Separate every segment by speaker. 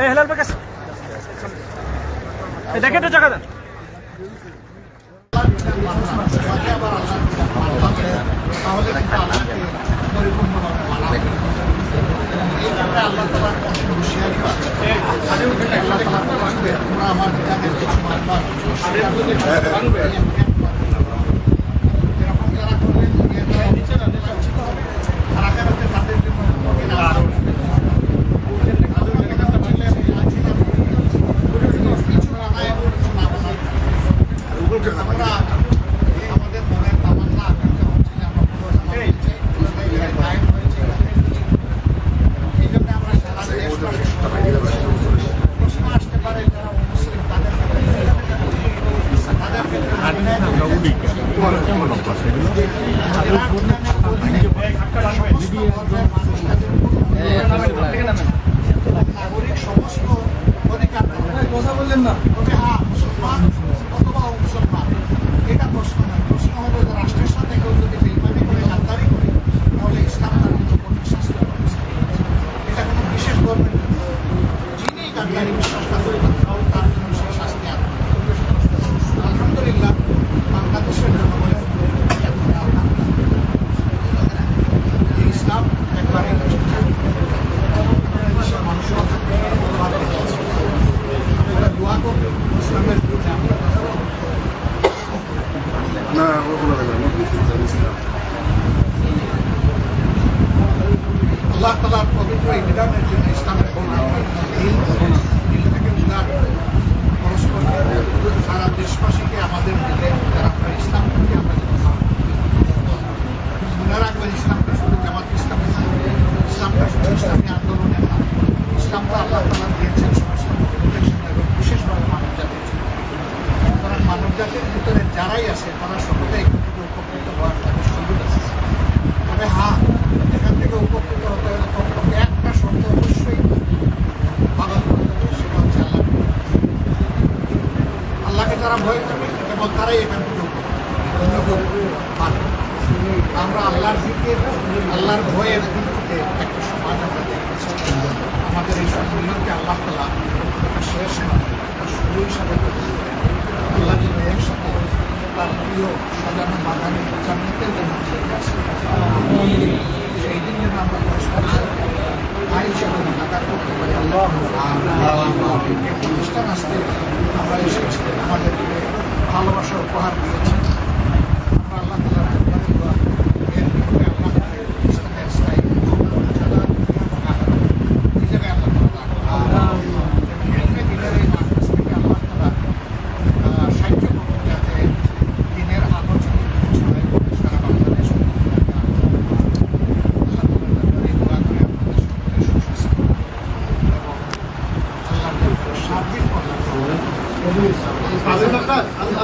Speaker 1: এই হেলাল বাকাস এই দেখে তো জায়গা দেন।
Speaker 2: আমাদের আমরা আল্লাহ তোমার অনেক হুঁশিয়ারি পাচ্ছি আল্লাহ তোমার বুঝবে তোমরা আমার বিধানের কিছু মানবা এরকম যারা তাদের জন্য পবিত্র ইবিধানের জন্য ইসলামের থেকে উদার পরস্পর সারা দেশবাসীকে আমাদের দিলে যারা ইসলামকে আমরা মনে রাখবেন ইসলামটা শুধু জামাত ইসলামে ইসলামটা শুধু ইসলামী আন্দোলনে না, ইসলামটা আল্লাহ দিয়েছেন সমস্ত এবং মানব জাতির জন্য। মানব জাতির ভিতরে যারাই আছে, তারা সকলেই পুজো হিসাবে আল্লাহর মেয়ের সাথে তার প্রিয় সাজানো বাগানে জান্নাতের জন্য সেই দিন যেন আমরা পরস্পর ভাই হিসাবে মোকাকার করতে পারি। আল্লাহ। এই প্রতিষ্ঠান আসতে আমরা এসেছি। আমাদেরকে ভালোবাসা উপহার দিয়েছি।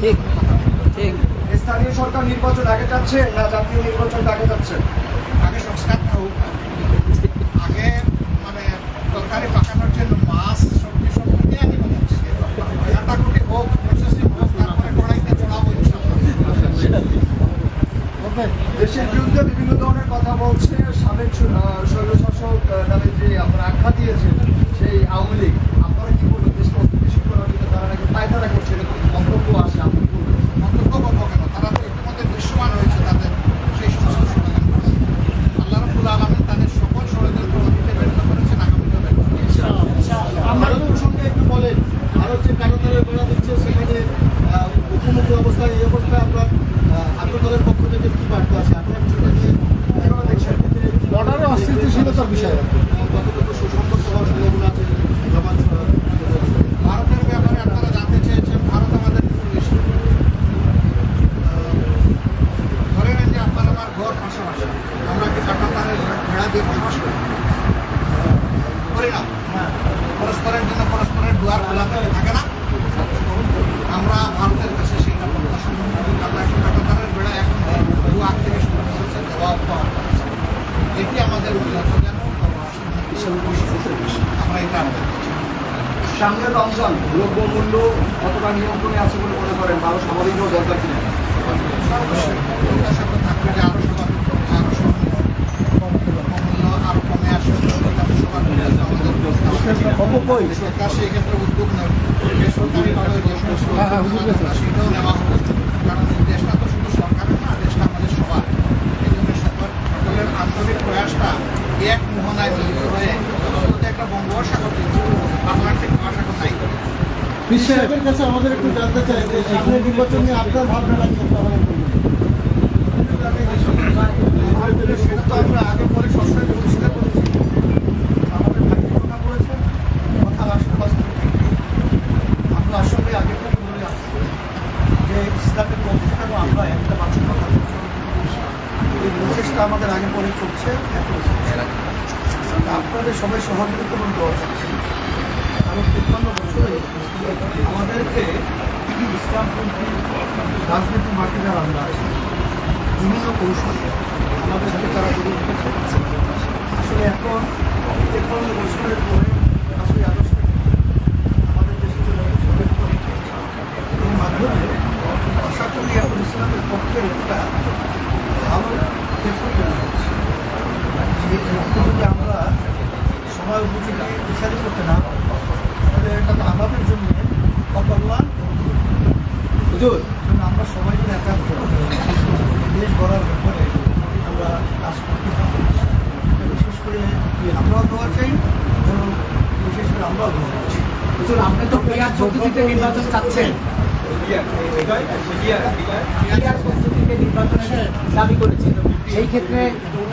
Speaker 3: ঠিক ঠিক।
Speaker 4: স্থানীয় সরকার নির্বাচন আগে যাচ্ছে না জাতীয় নির্বাচন আগে যাচ্ছে?
Speaker 2: আগে সংস্কারটা হোক। আগে মানে তরকারি পাকানোর জন্য মাছ সবজি সব কিনে আনি বানাচ্ছি হোক প্রসেসিং হোক তারপরে কড়াইতে চড়াবো ইনশাল্লাহ
Speaker 4: দেশের বিরুদ্ধে বিভিন্ন ধরনের কথা বলছে সাবেক স্বৈরশাসক নামে যে আপনারা আখ্যা দিয়েছেন সেই আওয়ামী লীগ আপনারা কি বলবেন দেশকে অস্থিতিশীল করার জন্য তারা নাকি পায়তারা করছে এরকম মন্তব্য আসে আপনি কি বলবেন?
Speaker 2: মন্তব্য করব কেন তারা তো ইতিমধ্যে দৃশ্যমান হয়েছে তাদের সেই সমস্ত ষড়যন্ত্র আল্লাহ রবুল আলমিন তাদের সকল ষড়যন্ত্র অতীতে ব্যর্থ করেছেন আগামীতেও ব্যর্থ করবেন
Speaker 4: ভারত প্রসঙ্গে একটু বলেন ভারত যে কারণে বেড়া দিচ্ছে সেখানে আহ, মুখোমুখি অবস্থায় এই অবস্থায় আপনার আগ্রদলের পক্ষ থেকে কি বার্তা আছে আপনার বিষয়টা নিয়ে কীভাবে দেখছেন বর্ডারে অস্থিতিশীলতার বিষয় কতটুকু সুসম্পর্ক হওয়ার সম্ভাবনা আছে জামাত সহ?
Speaker 2: ভারতের ব্যাপারে আপনারা জানতে চেয়েছেন ভারত আমাদের প্রতিবেশী আহ, ধরে নেন যে আপনার আমার ঘর পাশাপাশি আমরা কি কাটাতারের ভেড়া দিয়ে বসবাস করি করি না পরস্পরের জন্য পরস্পরের দুয়ার খোলা থাকে- থাকে না। আমরা ভারতের কাছে সেইটা প্রত্যাশা করি। একটু কাটাতারের বেড়া এখন দু আগ থেকে শুরু করেছে জবাব পাওয়ার কথা। এটি আমাদের আমরা এটা আমাদের
Speaker 4: সামনে রমজান দ্রব্যমূল্য কতটা নিয়ন্ত্রণে আছে বলে মনে করেন? আরও স্বাভাবিকও দরকার কিনা
Speaker 2: থাকবে যে আরও স্বাভাবিক হবে, আরও মূল্য আরও কমে আসবে সবার আমাদের
Speaker 4: অপকই
Speaker 2: সরকার সেই ক্ষেত্রে উদ্যোগ নেবে বেসরকারিভাবে যে সমস্ত উদ্যোগ সেটাও নেওয়া হবে কারণ এই দেশটা তো শুধু সরকারের না দেশটা আমাদের সবার এই জন্য সকল সকলের আন্তরিক প্রয়াসটা এক মোহনায় মিলিত হয়ে শুধু একটা বঙ্গোপসাগর কিন্তু আটলান্টিক মহাসাগর নাই
Speaker 4: বিশ্বের কাছে আমাদের একটু জানতে চাই যে সামনে নির্বাচন নিয়ে আপনার ভাবনা রাখতে সেটা তো আমরা আগে পরে সবসময় পরিষ্কার করেছি আমাদের ভাই কথা বলেছেন কথা আসলে বাস্তব আমরা আসলে আগে থেকে বলে আসছি যে ইসলামের পক্ষে আমরা একটা মানুষের কথা এই প্রচেষ্টা আমাদের আগে পরে চলছে। আপনাদের সবাই সহযোগিতা এবং দোয়া চাচ্ছি কারণ তিপ্পান্ন বছরে আমাদেরকে ইসলামপন্থী রাজনীতির মাঠে যারা আমরা আছি। বিভিন্ন কৌশলে আমাদেরকে তারা গড়ে উঠেছে আসলে এখন তিপ্পান্ন বছরের পরে আসলে আদর্শ আমাদের দেশে যে লোকসভা এর মাধ্যমে আশা করি এখন ইসলামের পক্ষে একটা ভালো ক্ষেত্র তৈরি হচ্ছে সেই ক্ষেত্রে যদি আমরা সময় উপযোগী বিচারিত করতে না পারি, তাহলে এটা তো আমাদের জন্য অকল্যাণ হুজুর জন্য আমরা সবাই মিলে একাত্ম হয়ে দেশ গড়ার ব্যাপারে আমরা কাজ করতে পারি বিশেষ করে আমরাও দোয়া চাই এবং বিশেষ করে আমরাও
Speaker 3: হুজুর আপনি তো পেয়ার পদ্ধতিতে নির্বাচন চাচ্ছেন। পেয়ার পদ্ধতিতে নির্বাচনের দাবি করেছেন। সেই ক্ষেত্রে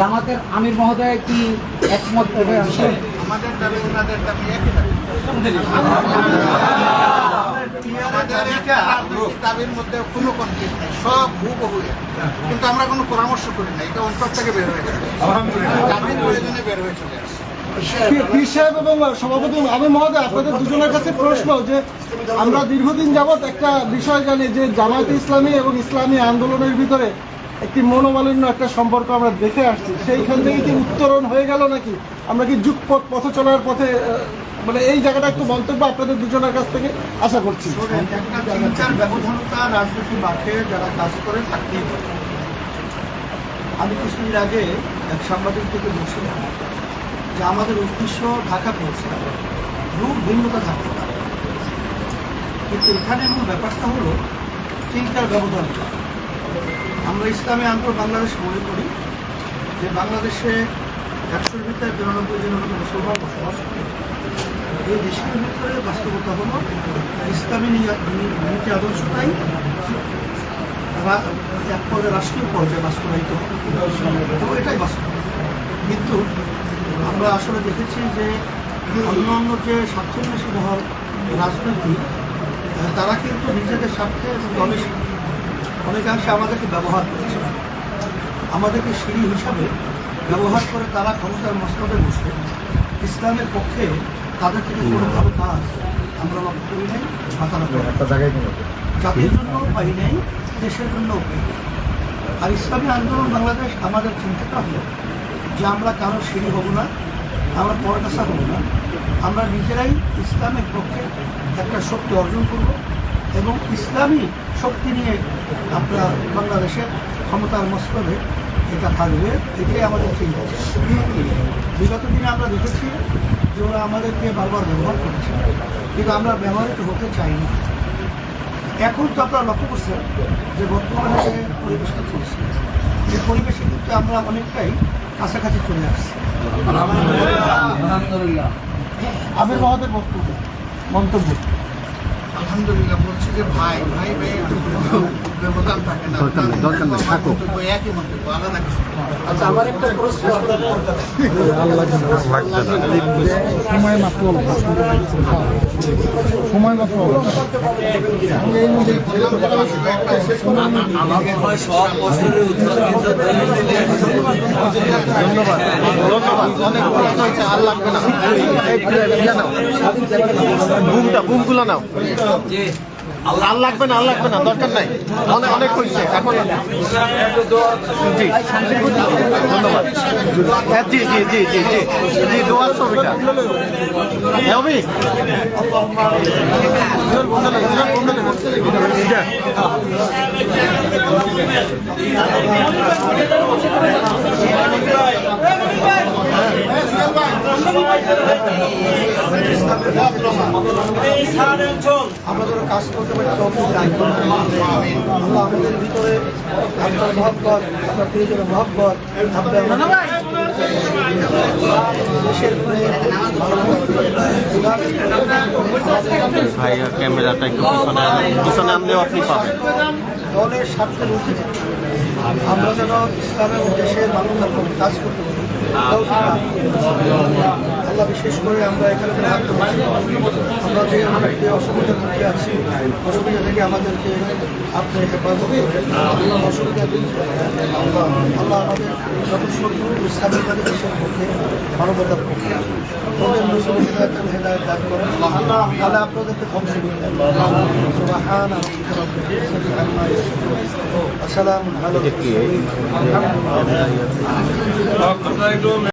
Speaker 3: জামাতের আমির মহোদয় কি একমত
Speaker 2: আমাদের দাবি ওনাদের দাবি একই দাবি। আমাদের একটা রাজনৈতিক দাবির মধ্যে কোনো কনফ্লিক্ট নেই সব হুবহু কিন্তু আমরা কোনো পরামর্শ করি না এটা অন্তর থেকে বের হয়ে গেছে। জাতির প্রয়োজনে বের হয়ে চলে
Speaker 5: আমি মহোদয়, আপনাদের দুজনের কাছে প্রশ্ন যে আমরা দীর্ঘদিন যাবৎ একটা বিষয় জানি যে জামায়াত ইসলামী এবং ইসলামী আন্দোলনের ভিতরে একটি মনোমালিন্য একটা সম্পর্ক আমরা দেখে আসছি। সেইখান থেকে কি উত্তরণ হয়ে গেল নাকি? আমরা কি যুগ পথ চলার পথে মানে এই জায়গাটা একটু মন্তব্য আপনাদের দুজনের কাছ থেকে আশা করছি।
Speaker 4: ব্যবধানতা রাজনীতি মাঠে যারা কাজ করে থাকতেই আমি কিছুদিন আগে এক সাংবাদিক থেকে বলছিলাম যে আমাদের উদ্দেশ্য ঢাকা পৌঁছানো রূপ ভিন্নতা থাকতে পারে। কিন্তু এখানে মূল ব্যাপারটা হলো চিন্তার ব্যবধান আমরা ইসলামী আন্তর বাংলাদেশ মনে করি যে বাংলাদেশে একশোর ভিতরে বিরানব্বই মতো মুসলমান বসবাস করে। এই দেশের ভিতরে বাস্তবতা হলো, ইসলামী নীতি আদর্শটাই এক পর্যায়ে রাষ্ট্রীয় পর্যায়ে বাস্তবায়িত। হবে এটাই বাস্তব। কিন্তু আমরা আসলে দেখেছি যে অন্য অন্য যে স্বার্থন্বেষী মহল রাজনীতি তারা কিন্তু নিজেদের স্বার্থে দলের অনেকাংশে আমাদেরকে ব্যবহার করেছে আমাদেরকে সিঁড়ি হিসাবে ব্যবহার করে তারা ক্ষমতার মস্তদে বসে ইসলামের পক্ষে তাদের থেকে কোনো ভালো কাজ আমরা লক্ষ্য করি নাই বা তারা। জাতির জন্য পাই নাই দেশের জন্য। আর ইসলামী আন্দোলন বাংলাদেশ আমাদের চিন্তাটা হলো যে আমরা কারও সিঁড়ি হব না, আমরা পরকাশা হব না। আমরা নিজেরাই ইসলামের পক্ষে একটা শক্তি অর্জন করব এবং ইসলামী শক্তি নিয়ে আমরা বাংলাদেশের ক্ষমতার মস্তবে এটা থাকবে, এটাই আমাদের চিন্তা। বিগত দিনে আমরা দেখেছি যে ওরা আমাদেরকে বারবার ব্যবহার করেছে, কিন্তু আমরা ব্যবহৃত হতে চাই না। এখন তো আপনারা লক্ষ্য করছেন যে বর্তমানে যে পরিবেশটা চলছে এই পরিবেশে কিন্তু আমরা অনেকটাই কাছাকাছি চলে আসছে।
Speaker 3: আলহামদুলিল্লাহ।
Speaker 5: আমির মহোদয় বক্তব্য মন্তব্য।
Speaker 2: আলহামদুলিল্লাহ বলছি যে ভাই ভাই ভাই ব্যবধান থাকে না দরকার নেই থাকো। একই মন্তব্য আলাদা কিছু
Speaker 4: আচ্ছা আমার একটা প্রশ্ন।
Speaker 5: সময় মাত্র সময় মাত্র
Speaker 6: বুমটা বুমগুলো নাও আর লাগবে না লাগবে না দরকার নাই। অনেক অনেক হয়েছে এখন জি ধন্যবাদ। হ্যাঁ, জি জি জি জি জি জি দোয়ার ছবিটা। রবি
Speaker 4: আমাদেরও কাজ করতে তৌফিক দান করুন। আল্লাহ আমাদের ভিতরে আপনার মহব্বত আপনার প্রিয়জনের মহব্বত আপনার দেশের প্রেম,
Speaker 6: ভাই ক্যামেরাটা একটু পিছনে পিছনে আনলেও আপনি পাবেন
Speaker 4: দলের স্বার্থের ঊর্ধ্বে আমরা যেন ইসলামের মানুষের পক্ষে কাজ করতে পারি। আল্লাহ বিশেষ করে আমরা এখানে আমরা যে যে অসুবিধার মধ্যে আছি অসুবিধা থেকে আমাদেরকে আপনি হেফাজত করবেন অসুবিধা। আল্লাহ আল্লাহ আমাদের যত শত্রু ইসলামী দেশের পক্ষে মানবতার পক্ষে করেন তাহলে আপনাদেরকে রব্বিল